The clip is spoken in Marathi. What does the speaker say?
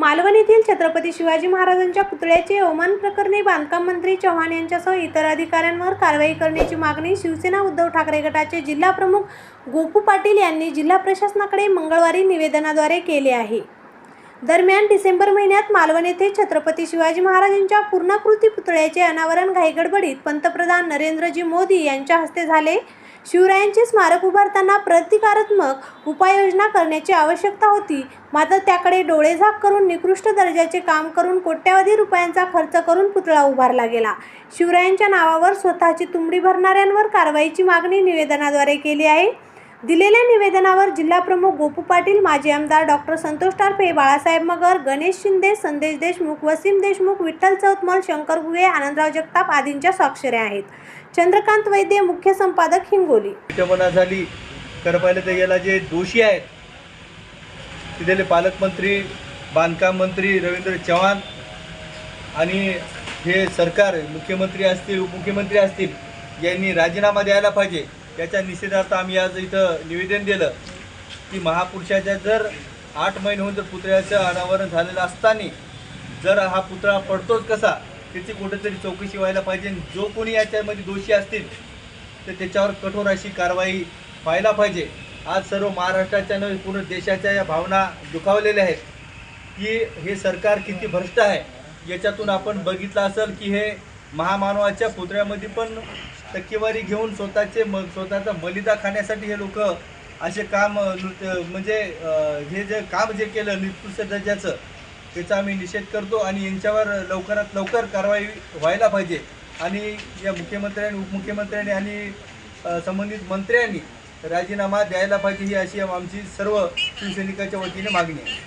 मालवण येथील छत्रपती शिवाजी महाराजांच्या पुतळ्याचे अवमान प्रकरणी बांधकाम मंत्री चव्हाण यांच्यासह इतर अधिकाऱ्यांवर कारवाई करण्याची मागणी शिवसेना उद्धव ठाकरे गटाचे जिल्हा प्रमुख गोपू पाटील यांनी जिल्हा प्रशासनाकडे मंगळवारी निवेदनाद्वारे केले आहे. दरम्यान डिसेंबर महिन्यात मालवण येथे छत्रपती शिवाजी महाराजांच्या पूर्णाकृती पुतळ्याचे अनावरण घाईगडबडीत पंतप्रधान नरेंद्रजी मोदी यांच्या हस्ते झाले. शिवरायांचे स्मारक उभारताना प्रतिकारात्मक उपाययोजना करण्याची आवश्यकता होती. मात्र त्याकडे डोळेझाक करून निकृष्ट दर्जाचे काम करून कोट्यावधी रुपयांचा खर्च करून पुतळा उभारला गेला. शिवरायांच्या नावावर स्वतःची तुंबडी भरणाऱ्यांवर कारवाईची मागणी निवेदनाद्वारे केली आहे. दिलेल्या निवेदनावर जिल्हाप्रमुख गोपू पाटील माजी आमदार डॉक्टर संतोष टारफे बाळासाहेब मगर गणेश शिंदे संदेश देशमुख वसीम देशमुख विठ्ठल चौतमल शंकर गुगे आनंदराव जगताप आदींच्या स्वाक्षऱ्या आहेत. चंद्रकांत वैद्य मुख्य संपादक हिंगोली. झाली. खरं पाहिलं तर याला जे दोषी आहेत तिथले पालकमंत्री बांधकाम मंत्री रवींद्र चव्हाण आणि हे सरकार मुख्यमंत्री असतील उपमुख्यमंत्री असतील यांनी राजीनामा द्यायला पाहिजे. त्याच्या निषेधार्थ आम्ही आज इथं निवेदन दिलं की महापुरुषाच्या जर आठ महिने होऊन जर पुतळ्याचं अनावरण झालेलं असताना जर हा पुतळा पडतोच कसा त्याची कुठेतरी चौकशी व्हायला पाहिजे. जो कोणी याच्यामध्ये दोषी असतील तर त्याच्यावर कठोर अशी कारवाई व्हायला पाहिजे. आज सर्व महाराष्ट्राच्या नव्हे पूर्ण देशाच्या या भावना दुखावलेल्या आहेत की हे सरकार किती भ्रष्ट आहे. याच्यातून आपण बघितलं असेल की हे महामानवाच्या पुतळ्यामध्ये पण टक्केवारी घेऊन स्वतःचे म स्वतःचा मलिदा खाण्यासाठी हे लोक असे काम नृत्य म्हणजे हे जे काम जे केलं निकृष्ट दर्जाचं त्याचा आम्ही निषेध करतो आणि यांच्यावर लवकरात लवकर कारवाई व्हायला पाहिजे. आणि या मुख्यमंत्र्यांनी उपमुख्यमंत्र्यांनी आणि संबंधित मंत्र्यांनी राजीनामा द्यायला पाहिजे ही अशी आमची सर्व शिवसैनिकाच्या वतीने मागणी आहे.